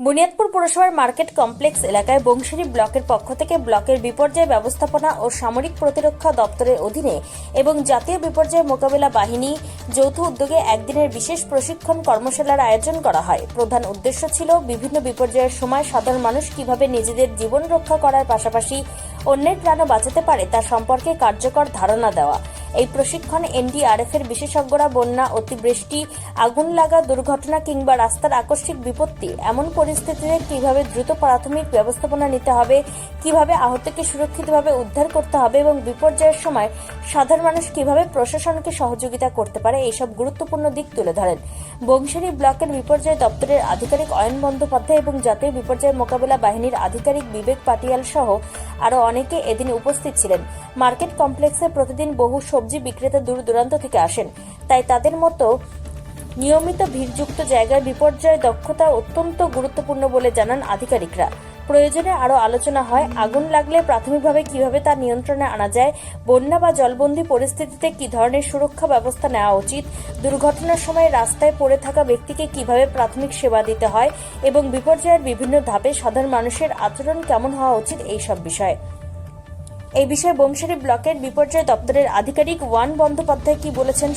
বুনিয়াদপুর পুরসভার market complex এলাকায় বংশিরি ব্লকের পক্ষ থেকে ব্লকের বিপর্যয় ব্যবস্থাপনা ও সামরিক প্রতিরক্ষা দপ্তরের অধীনে এবং জাতীয় বিপর্যয় মোকাবিলা বাহিনী যৌথ উদ্যোগে একদিনের বিশেষ প্রশিক্ষণ কর্মশালার আয়োজন করা হয়। প্রধান উদ্দেশ্য ছিল বিভিন্ন বিপর্যয়ের সময় সাধারণ মানুষ কীভাবে নিজেদের জীবন রক্ষা করার পাশাপাশি অন্যের প্রাণও বাঁচাতে পারে তা সম্পর্কে কার্যকর ধারণা দেওয়া। এই প্রশিক্ষণ এনডিআরএফ এর বিশেষজ্ঞরা বন্যা, অতিবৃষ্টি, আগুন লাগা, দুর্ঘটনা কিংবা রাস্তার আকস্মিক বিপত্তি, এমন পরিস্থিতিতে কীভাবে দ্রুত প্রাথমিক ব্যবস্থাপনা নিতে হবে, কীভাবে আহতকে সুরক্ষিতভাবে উদ্ধার করতে হবে এবং বিপর্যয়ের সময় সাধারণ মানুষ কীভাবে প্রশাসনকে সহযোগিতা করতে পারে, এইসব গুরুত্বপূর্ণ দিক তুলে ধরেন। বংশারী ব্লকের বিপর্যয় দপ্তরের আধিকারিক অয়ন বন্দ্যোপাধ্যায় এবং জাতীয় বিপর্যয় মোকাবিলা বাহিনীর আধিকারিক বিবেক পাটিয়াল সহ আরও অনেকে এদিন উপস্থিত ছিলেন। মার্কেট কমপ্লেক্সে প্রতিদিন বহু সবজি বিক্রেতা দূর দূরান্ত থেকে আসেন। তাই তাদের মতো নিয়মিত ভিড়যুক্ত জায়গায় বিপর্যয় দক্ষতা অত্যন্ত গুরুত্বপূর্ণ বলে জানান আধিকারিকরা। প্রয়োজনে আরও আলোচনা হয়। আগুন লাগলে প্রাথমিকভাবে কীভাবে তা নিয়ন্ত্রণে আনা যায়, বন্যা বা জলবন্দী পরিস্থিতিতে কি ধরনের সুরক্ষা ব্যবস্থা নেওয়া উচিত, দুর্ঘটনার সময় রাস্তায় পড়ে থাকা ব্যক্তিকে কীভাবে প্রাথমিক সেবা দিতে হয় এবং বিপর্যয়ের বিভিন্ন ধাপে সাধারণ মানুষের আচরণ কেমন হওয়া উচিত এই সব বিষয়ে। এই বিষয়ে বংশারী ব্লকের বিপর্যয় দপ্তরের আধিকারিক ওয়ান বন্দ্যোপাধ্যায় কি বলেছেন?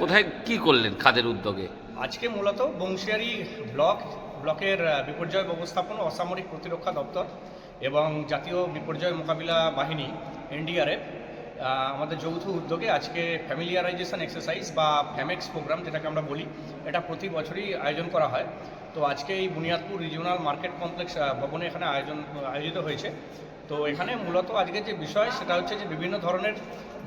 কোথায় কি করলেন খাদের উদ্যোগে? আজকে মূলত বংশিয়ারি ব্লক, ব্লকের বিপর্যয় ব্যবস্থাপনা অসামরিক প্রতিরক্ষা দপ্তর এবং জাতীয় বিপর্যয় মোকাবিলা বাহিনী, এনডিআরএফ। আমাদের যৌথ উদ্যোগে আজকে ফ্যামিলিয়ারাইজেশন এক্সারসাইজ বা ফ্যামেক্স প্রোগ্রাম যেটাকে আমরা বলি, এটা প্রতি বছরই আয়োজন করা হয়। তো আজকে এই বুনিয়াদপুর রিজিওনাল মার্কেট কমপ্লেক্স ভবনে এখানে আয়োজন, আয়োজিত হয়েছে। তো এখানে মূলত আজকে যে বিষয় সেটা হচ্ছে যে বিভিন্ন ধরনের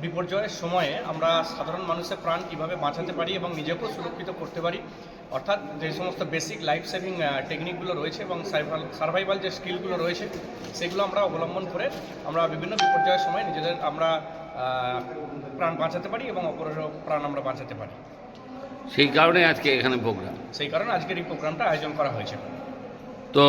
বিপর্যয়ের সময়ে আমরা সাধারণ মানুষের প্রাণ কীভাবে বাঁচাতে পারি এবং নিজেকেও সুরক্ষিত করতে পারি অর্থাৎ যে সমস্ত বেসিক লাইফ সেভিং টেকনিকগুলো রয়েছে এবং সার্ভাইভাল যে স্কিলগুলো রয়েছে সেগুলো আমরা অবলম্বন করে আমরা বিভিন্ন বিপর্যয়ের সময় নিজেদের আমরা প্রাণ বাঁচাতে পারি এবং অপরেরও প্রাণ আমরা বাঁচাতে পারি। সেই কারণে আজকে এখানে প্রোগ্রাম সেই কারণে আজকের এই প্রোগ্রামটা আয়োজন করা হয়েছে। তো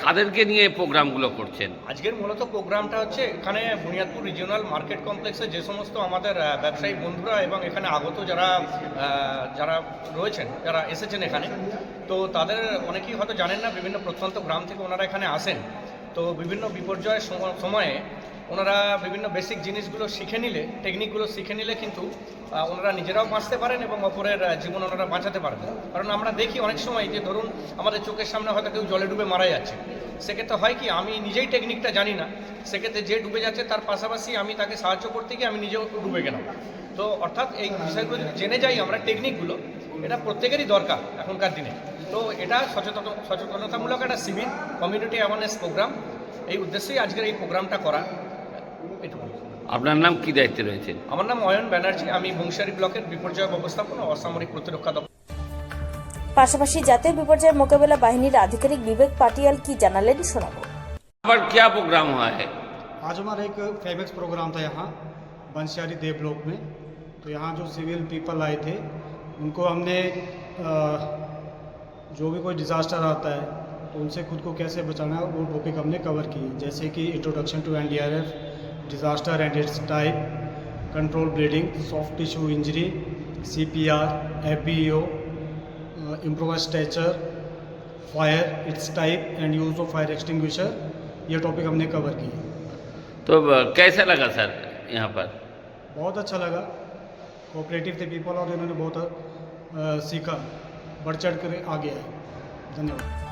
কাদেরকে নিয়ে প্রোগ্রামগুলো করছেন? আজকের মূলত প্রোগ্রামটা হচ্ছে এখানে বুনিয়াদপুর রিজিওনাল মার্কেট কমপ্লেক্সে যে সমস্ত আমাদের ব্যবসায়ী বন্ধুরা এবং এখানে আগত যারা যারা রয়েছেন, যারা এসেছেন এখানে, তো তাদের অনেকেই হয়তো জানেন না, বিভিন্ন প্রত্যন্ত গ্রাম থেকে ওনারা এখানে আসেন। তো বিভিন্ন বিপর্যয়ের সম- সময়ে ওনারা বিভিন্ন বেসিক জিনিসগুলো শিখে নিলে টেকনিকগুলো শিখে নিলে কিন্তু ওনারা নিজেরাও বাঁচতে পারেন এবং অপরের জীবন ওনারা বাঁচাতে পারবেন। কারণ আমরা দেখি অনেক সময় যে ধরুন, আমাদের চোখের সামনে হয়তো কেউ জলে ডুবে মারা যাচ্ছে। সেক্ষেত্রে হয় কি, আমি নিজেই টেকনিকটা জানি না। সেক্ষেত্রে যে ডুবে যাচ্ছে তার পাশাপাশি আমি তাকে সাহায্য করতে গিয়ে আমি নিজেও ডুবে গেলাম। তো অর্থাৎ এই বিষয়গুলো যদি জেনে যাই আমরা টেকনিকগুলো এটা প্রত্যেকেরই দরকার এখনকার দিনে। তো এটা সচেতন, সচেতনতামূলক একটা সিভিল কমিউনিটি অ্যাওয়ারনেস প্রোগ্রাম এই উদ্দেশ্যেই আজকের এই প্রোগ্রামটা করা। আপনার নাম কি দায়িত্বে রয়েছেন আমার নাম অয়ন ব্যানার্জি আমি বংশারী ব্লকের বিপর্যয় ব্যবস্থাপনা ও অসামরিক প্রতিরক্ষা দপ্তর পাশাপাশি জাতীয় বিপর্যয় মোকাবেলা বাহিনীর আধিকারিক বিবেক পাটিয়াল কি জানালেন শোনাবো আবার क्या प्रोग्राम हुआ है आज हमारा एक फेमेक्स प्रोग्राम था यहाँ बंशियारी देव ब्लॉक में तो यहाँ जो सिविल पीपल आए थे उनको हमने अ, जो भी कोई डिज़ास्टर आता है तो उनसे खुद को कैसे बचाना है वो टॉपिक हमने कवर किए जैसे कि introduction to N D R F disaster and its type control bleeding soft tissue injury C P R F B O improvise stretcher fire its type and use of fire extinguisher ये topic हमने cover किए तो अ, कैसा लगा sir यहाँ पर? बहुत अच्छा लगा। कोऑपरेटिव थे पीपल और इन्होंने बहुत अ, सीखा। बढ़ चढ़ कर आगे आए। धन्यवाद।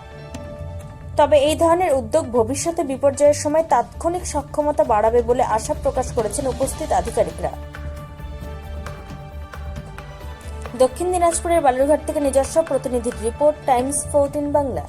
তবে এই ধরনের উদ্যোগ ভবিষ্যতে বিপর্যয়ের সময় তাৎক্ষণিক সক্ষমতা বাড়াবে বলে আশা প্রকাশ করেছেন উপস্থিত আধিকারিকরা। দক্ষিণ দিনাজপুরের বালুরঘাট থেকে নিজস্ব প্রতিনিধির রিপোর্ট, টাইমস, ফোর্টিন বাংলা।